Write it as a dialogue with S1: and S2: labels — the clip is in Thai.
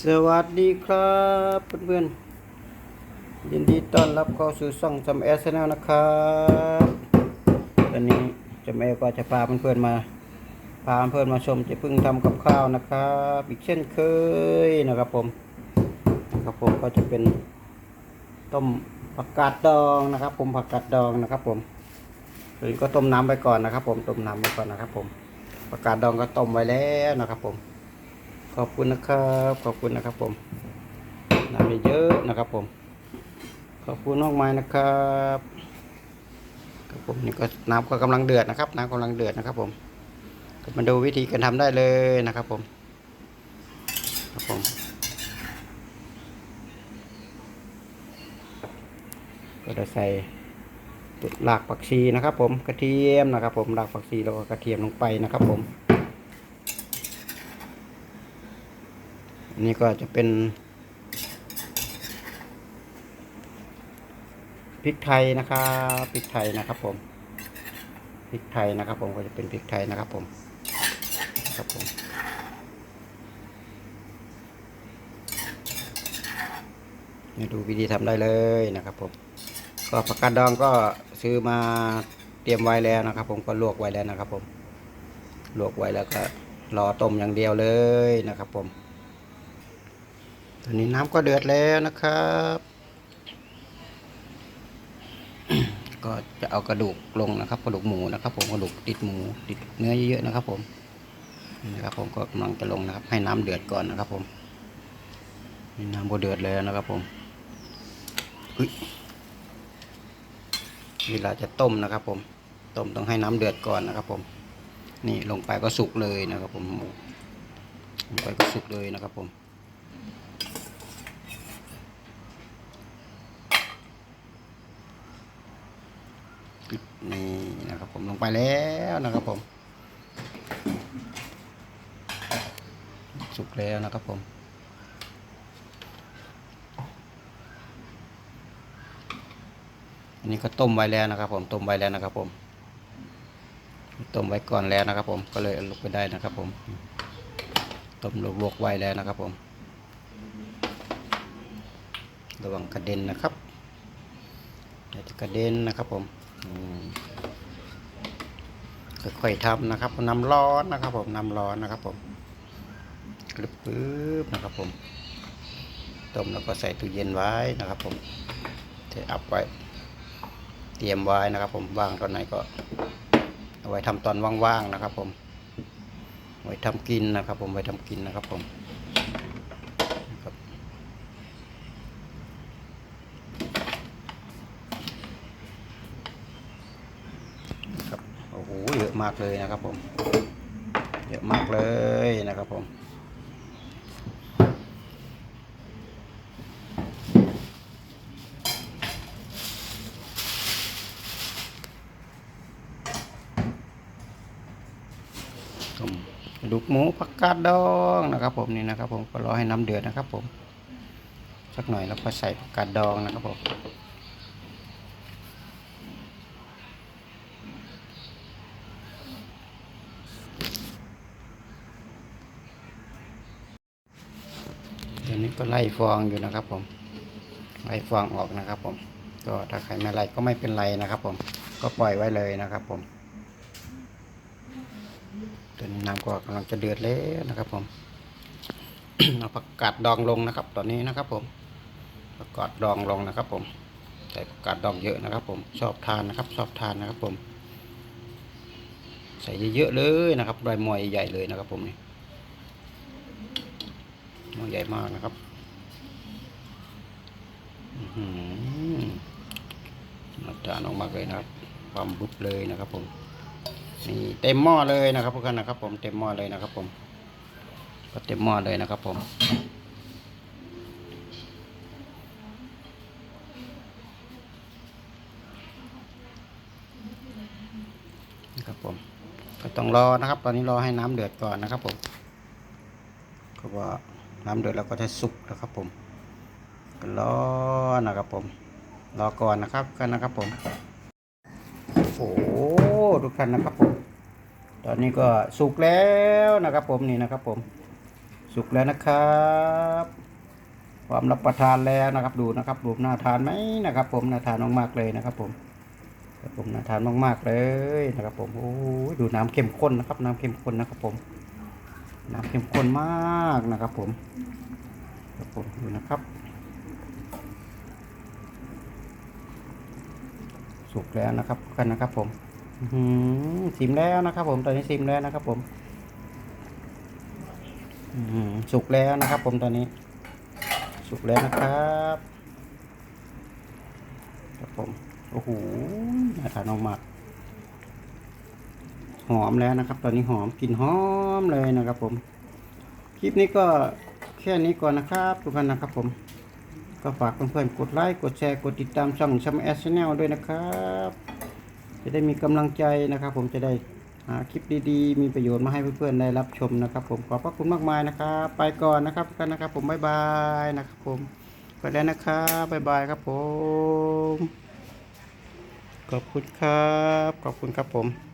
S1: สวัสดีครับเพื่อนๆยินดีต้อนรับเข้าสู่ช่องจำแอร์ชแนลนะครับตอนนี้จำแอร์ก็จะพาเพื่อนๆมาพาเพื่อนมาชมจะพึ่งทำกับข้าวนะครับอีกเช่นเคยนะครับผมนะครับผมก็จะเป็นต้มผักกาดดองนะครับ ผมผักกาดดองนะครับ ผมตอนนี้ก็ต้มน้ำไปก่อนนะครับ ผมต้มน้ำไปก่อนนะครับ ผมผักกาดดองก็ต้มไว้แล้วนะครับ ผม ขอบคุณนะครับ ขอบคุณนะครับผมน้ำเยอะนะครับผม ขอบคุณมากมายนะครับครับผมนี่ก็น้ำก็กำลังเดือดนะครับ น้ำกำลังเดือดนะครับผมมาดูวิธีการทำได้เลยนะครับผมครับผมก็จะใส่ตุดหลากผักชีนะครับ ผมกระเทียมนะครับ ผมหลากผักชีแล้วก็กระเทียมลงไปนะครับ ผม นนี้ก็จะเป็นพริกไทยนะครับพริกไทยนะครับผมพริกไทยนะครับ ผมก็จะเป็นพริกไทยนะครับ ผมครับผมมาดูวิธีทำได้เลยนะครับ ผม ก็ผักกาดดองก็ซื้อมาเตรียมไว้แล้วนะครับ ผมก็ลวกไว้แล้วนะครับ ผมลวกไว้แล้วก็รอต้มอย่างเดียวเลยนะครับ ผม ตอนนี้น้ำก็เดือดแล้วนะครับ ก็จะเอากระดูกลงนะครับ กระดูกหมูนะครับ ผมกระดูกติดหมูติดเนื้อเยอะๆนะครับ ผมนะครับผมก็กำลังจะลงนะครับ ให้น้ำเดือดก่อนนะครับ ผมนี่น้ำก็เดือดแล้วนะครับ ผมอุ๊ยเวลาจะต้มนะครับ ผม ต้มต้องให้น้ำเดือดก่อนนะครับ ผม นี่ลงไปก็สุกเลยนะครับ ผมหมูลงไปก็สุกเลยนะครับ ผม นี่นะครับผมลง ไปแล้วนะครับผมสุกแล้วนะครับผมอันนี้ก็ต้มไว้แล้วนะครับ ผมต้มไว้แล้วนะครับผมต้มไว้ก่อนแล้วนะครับ ผมก็เลยลุกไปได้นะครับ ผมต้มลวกไว้แล้วนะครับ ผม ระวังกระเด็นนะครับจะกระเด็นนะครับผมอืม ค่อยๆทำนะครับน้ำร้อนนะครับ ผมน้ำร้อนนะครับ ผมกรึบปึ๊บนะครับ ผมต้มแล้วก็ใส่ตู้เย็นไว้นะครับ ผมเทอัพไว้ เตรียมไว้นะครับ ผมว่างตอนไหนก็เอาไว้ทำตอนว่างๆนะครับ ผมไว้ทำกินนะครับ ผมไว้ทำกินนะครับ ผมครับ ครับโอ้โห เยอะมากเลยนะครับผม เยอะมากเลยนะครับผมดุกหมูผักกาดดองนะครับผมนี่นะครับผมก็รอให้น้ำเดือดนะครับผมสักหน่อยแล้วก็ใส่ผักกาดดองนะครับผมเดี๋ยวนี้ ก็ไล่ฟองอยู่นะครับ ผม ไล่ฟองออกนะครับ ผม ก็ถ้าใครไม่ไล่ก็ไม่เป็นไรนะครับ ผม ก็ปล่อยไว้เลยนะครับ ผมตอนนี้น้ำก็กำลังจะเดือดแล้วนะครับ ผมเอาผักกาดดองลงนะครับ ตอนนี้นะครับ ผมผักกาดดองลงนะครับ ผมใส่ผักกาดดองเยอะนะครับ ผม ชอบทานนะครับ ชอบทานนะครับ ผม ใส่เยอะๆเลยนะครับใบมวยใหญ่เลยนะครับ ผมนี่ มวใหญ่มากนะครับหืมาจานออกมาเลยนะครับ ความบุบเลยนะครับ ผม นี่เต็มหม้อเลยนะครับพวกท่านนะครับ ผมเต็มหม้อเลยนะครับ ผม ก็เต็มหม้อเลยนะครับ ผมนะครับผม ก็ต้องรอนะครับ ตอนนี้รอให้น้ำเดือดก่อนนะครับ ผมก็ว่า น้ำเดือดแล้วก็จะสุกนะครับผมรอนะครับผม รอก่อนนะครับกันนะครับผมโอ้โหทุกท่านนะครับผม ตอนนี้ก็สุกแล้วนะครับผมนี่นะครับผม สุกแล้วนะครับความรับประทานแล้วนะครับดูนะครับดูน่าทานไหมนะครับ ผมน่าทานมากๆเลยนะครับ ผมผมน่าทานมากๆเลยนะครับ ผมโอ้ยดูน้ำเข้มข้นนะครับ น้ำเข้มข้นนะครับ ผม น้ำเข้มข้นมากนะครับผมครับผมดูนะครับ สุกแล้วนะครับกันนะครับผมสิมแล้วนะครับ ผมตอนนี้ซิมแล้วนะครับ ผมอสุกแล้วนะครับ ผมตอนนี้ สุกแล้วนะครับครับผมโอ้โหน่าทานมาก หอมแล้วนะครับ ตอนนี้หอมกลิ่นหอมเลยนะครับ ผม คลิปนี้ก็แค่นี้ก่อนนะครับ ทุกท่านนะครับ ผม ก็ฝากเพื่อนๆกดไลค์กดแชร์กดติดตามช่องชัมแอสแนลด้วยนะครับ จะได้มีกำลังใจนะครับ ผมจะได้หาคลิปดีๆ มีประโยชน์มาให้เพื่อนๆได้รับชมนะครับ ผมขอบพระคุณมากมายนะครับ ไปก่อนนะครับกันนะครับ ผมบ๊ายบายนะครับ ผมไปแล้วนะครับบ๊ายบายครับผมขอบคุณครับ ขอบคุณครับผม